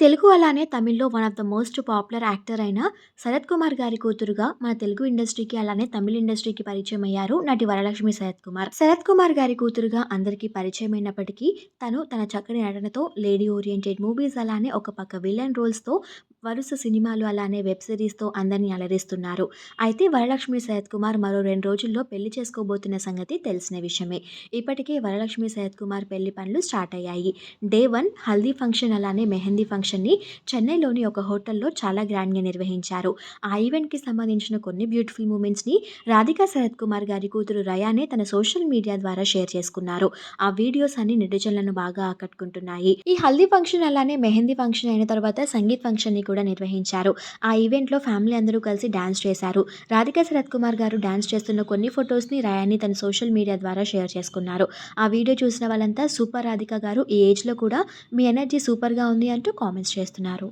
తెలుగు అలానే తమిళ్‌లో one of the most popular actor అయిన శరత్ కుమార్ గారి కూతురుగా మన తెలుగు ఇండస్ట్రీకి అలానే తమిళ ఇండస్ట్రీకి పరిచయం అయ్యారు నటి వరలక్ష్మి శరత్ కుమార్. శరత్ కుమార్ గారి కూతురుగా అందరికీ పరిచయమైనప్పటికీ తను తన చక్కని నటనతో లేడీ ఓరియెంటెడ్ మూవీస్ అలానే ఒక పక్క విలన్ రోల్స్‌తో వరుస సినిమాలు అలానే వెబ్ సిరీస్‌తో అందరిని అలరిస్తున్నారు. అయితే వరలక్ష్మి సయత్ కుమార్ మరో రెండు రోజుల్లో పెళ్ళి చేసుకోబోతున్న సంగతి తెలిసిన విషయమే. ఇప్పటికే వరలక్ష్మి సయత్ కుమార్ పెళ్ళి పనులు స్టార్ట్ అయ్యాయి. డే వన్ హల్దీ ఫంక్షన్ అలానే మెహందీ ఫంక్షన్‌ని చెన్నైలోని ఒక హోటల్‌లో చాలా గ్రాండ్‌గా నిర్వహించారు. ఆ ఈవెంట్‌కి సంబంధించిన కొన్ని బ్యూటిఫుల్ మూమెంట్స్‌ని రాధికా శరత్ కుమార్ గారి కూతురు రయానే తన సోషల్ మీడియా ద్వారా షేర్ చేసుకున్నారు. ఆ వీడియోస్ అన్ని నెటిజన్లను బాగా ఆకట్టుకుంటున్నాయి. ఈ హల్దీ ఫంక్షన్ అలానే మెహందీ ఫంక్షన్ అయిన తర్వాత సంగీత్ ఫంక్షన్‌ని కూడా నిర్వహించారు. ఆ ఈవెంట్‌లో ఫ్యామిలీ అందరూ కలిసి డాన్స్ చేశారు. రాధికా శరత్ కుమార్ గారు డాన్స్ చేస్తున్న కొన్ని ఫొటోస్ని రాయాన్ని తన సోషల్ మీడియా ద్వారా షేర్ చేసుకున్నారు. ఆ వీడియో చూసిన వాళ్ళంతా సూపర్ రాధిక గారు ఈ ఏజ్‌లో కూడా మీ ఎనర్జీ సూపర్‌గా ఉంది అంటూ కామెంట్స్ చేస్తున్నారు.